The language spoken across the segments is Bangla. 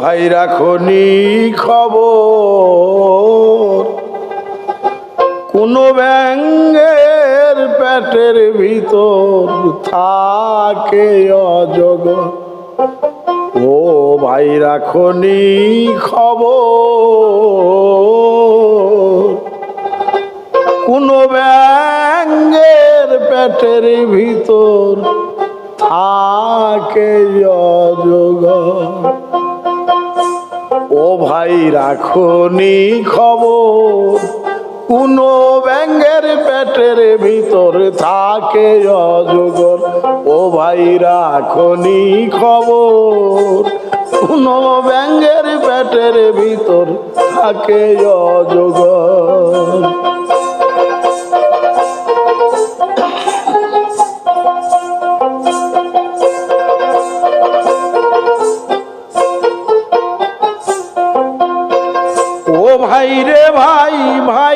ভাই রাখনি খবর। কোন ব্যাঙ্গের পেটের ভিতর থাকে অজগ। ও ভাই রাখনি খবর। কোন ব্যাঙ্গের পেটের ভিতর থাকে অজগ। ও ভাই রাখনি খবর। কোন ব্যাঙ্গের পেটের ভিতর থাকে অজগর। ও ভাই রাখনি খবর। কোন ব্যাঙ্গের পেটের ভিতর থাকে অজগর। রে ভাই ভাই।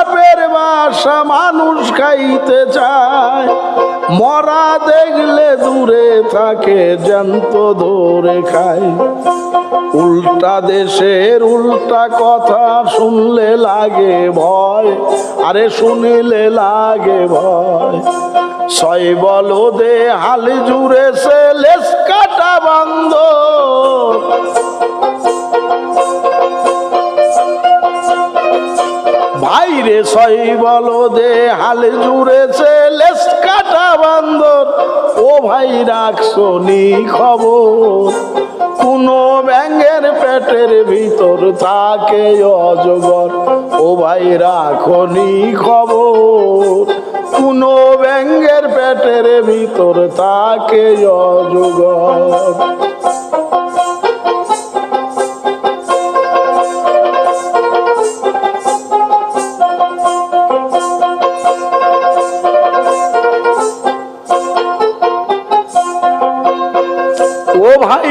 সাপের বাসা মানুষ খাইতে চায়। মরা দেখলে দূরে থাকে, জ্যান্ত ধরে খায়। উল্টা দেশের উল্টা কথা শুনলে লাগে ভয়, আরে শুনিলে লাগে ভয়। ছয় বলো দে হাল জুড়ে সে লেস কাটা বন্ধ ভাইরে ছয় বলো দে, হাল জুড়েছে লেস কাটা বান্দর। ও ভাই রাখছো নি খবর। কোন ব্যাঙের পেটের ভিতর থাকে অজগর। ও ভাই রাখনি খবর। কোন ব্যাঙের পেটের ভিতর থাকে অজগর।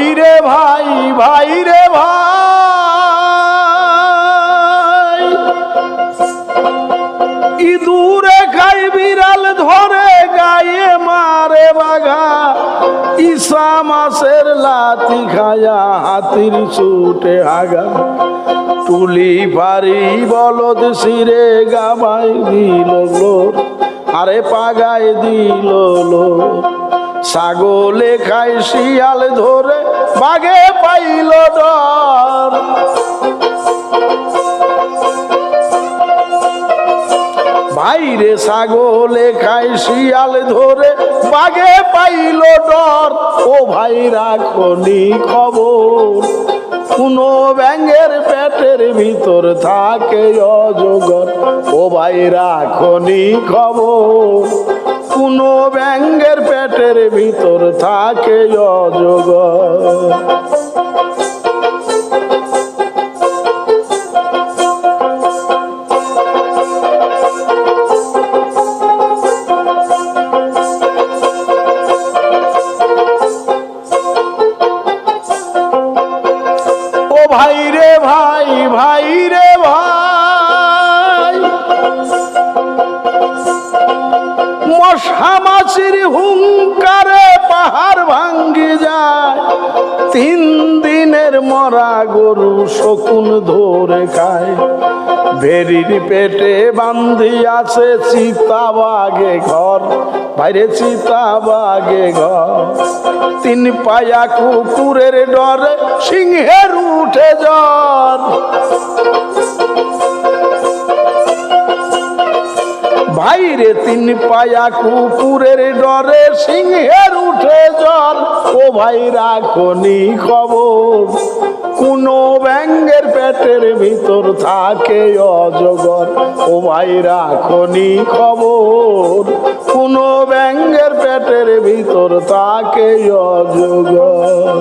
ভাই রে ভাই ভাই রে ভাই। ইঁদুরে খাই বিড়াল ধরে, গায়ে মারে বাঘা। ঈশা মাসের লাতি খায়া হাতির ছুটে আগা। তুলি পারি বলদ সিরে গাবাই দিল আরে পাগায় দিল লোর। ছাগলে খাই শিয়াল ধরে বাঘে পাইল ডর। ভাইরে ছাগলে খাই শিয়াল ধরে বাঘে পাইল ডর। ও ভাই রাখনি খবর। কোন ব্যাঙের পেটের ভিতর থাকে অজগর। ও ভাই রাখনি খবর। কোন ব্যাঙের পেটের ভিতর থাকে ও ভাই রে ভাই ভাই রে ভাই। মশা মাছির হুঙ্কারে পাহাড় ভাঙ্গি যায়। তিন দিনের মরা গরু শকুন ধরে খায়। ভেরির পেটে বান্ধি আছে, চিতা বাগে ঘর। বাইরে চিতা বাগে ঘর। তিন পায়া কুকুরের ডরে সিংহের উঠে জ্বর। ভাইরে তিন পায়া কুকুরের ডরে সিংহের উঠে জ্বর ও ভাই রাখনি খবর। কোন ব্যাঙ্গের পেটের ভিতর থাকে অজগর। ও ভাই রাখনি খবর। কোন ব্যাঙ্গের পেটের ভিতর থাকে অজগর।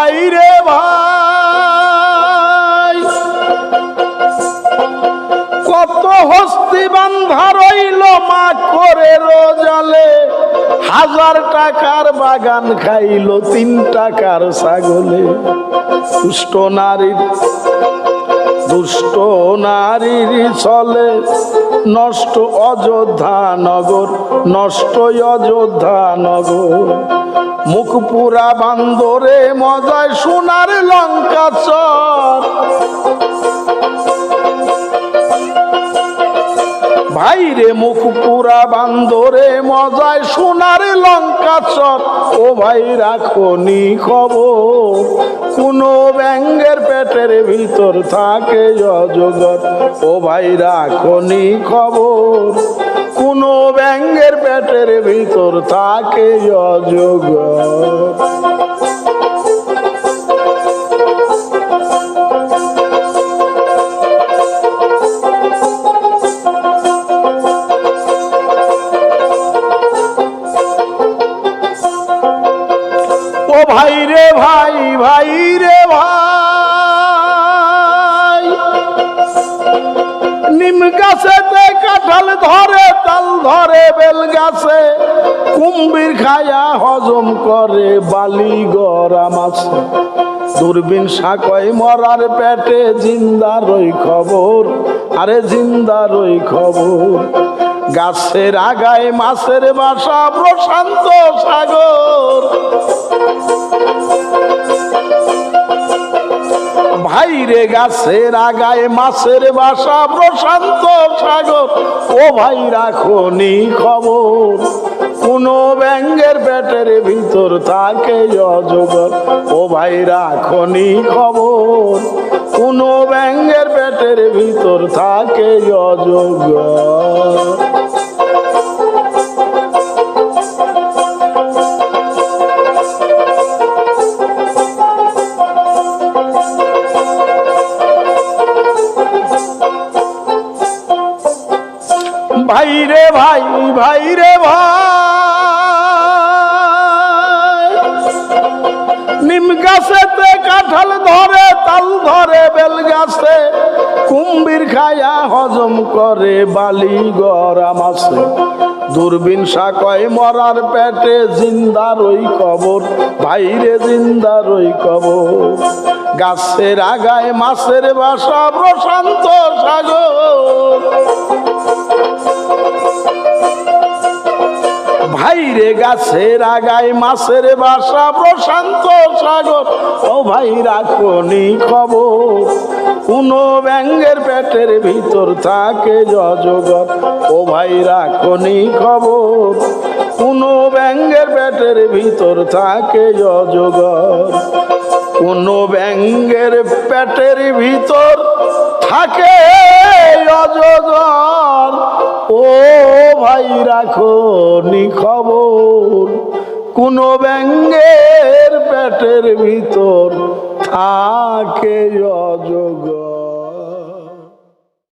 ভাই রে ভাই। কত হস্তি বান্ধা রইল মা করে রোজালে। হাজার টাকার বাগান খাইল, তিন টাকার ছাগলে। দুষ্ট নারীর দুষ্ট নারীর চলে নষ্ট অযোধ্যা নগর নষ্ট অযোধ্যা নগর। মুখ পুরা বান্দরে মজায় সোনার লঙ্কা চর। ভাইরে মুখ পুরা বান্দরে মজায় সোনার লঙ্কা চর। ও ভাই রাখনি খবর। কোন ব্যাঙ্গের পেটের ভিতর থাকে অজগর। ও ভাই রাখনি খবর। কোন ব্যাঙ্গের পেটের ভিতর থাকে অজগর। ও ভাই রে ভাই ভাই রে ভাই নিম গাছেতে কাঁঠাল ধরে, তাল ধরে বেল গাছে। কুম্ভীর খায়া হজম করে বালি গরম আছে দূরবীন সাকয় মরার পেটে জিন্দার ওই খবর, আরে জিন্দার ওই খবর। গাছের আগায় মাছের বাসা প্রশান্ত সাগর। ভাইরে গাছের আগায় মাছের বাসা প্রশান্ত সাগর। ও ভাই রাখনি খবর। কোন ব্যাঙ্গের পেটের ভিতর থাকে অজগর। ও ভাই রাখনি খবর। কোন ব্যাঙ্গের পেটের ভিতর থাকে অজগর। ভাই ভাই রে ভাই। নিম গাছেতে কাঁঠাল ধরে, তাল ধরে, বেল গাছে। কুম্ভীর খায়া হজম করে বালি গরম আছে। দূরবীন সাকয় মরার পেটে জিন্দার ওই কবর, ভাইরে জিন্দার ওই কবর। গাছের আগায় মাছের বাসা প্রশান্ত সাগর। ভাইরে গাছের আগায় মাছের বাসা প্রশান্ত সাগর। ও ভাই রাখনি খবর? কোন ব্যাঙ্গের পেটের ভিতর থাকে অজগর ও ভাই রাখনি খবর। কোন ব্যাঙ্গের পেটের ভিতর থাকে অজগর কোন ব্যাঙ্গের পেটের ভিতর থাকে অজগর। ও ভাই, রাখো নি খবর। কোন ব্যাঙ্গের পেটের ভিতর থাকে অজগর।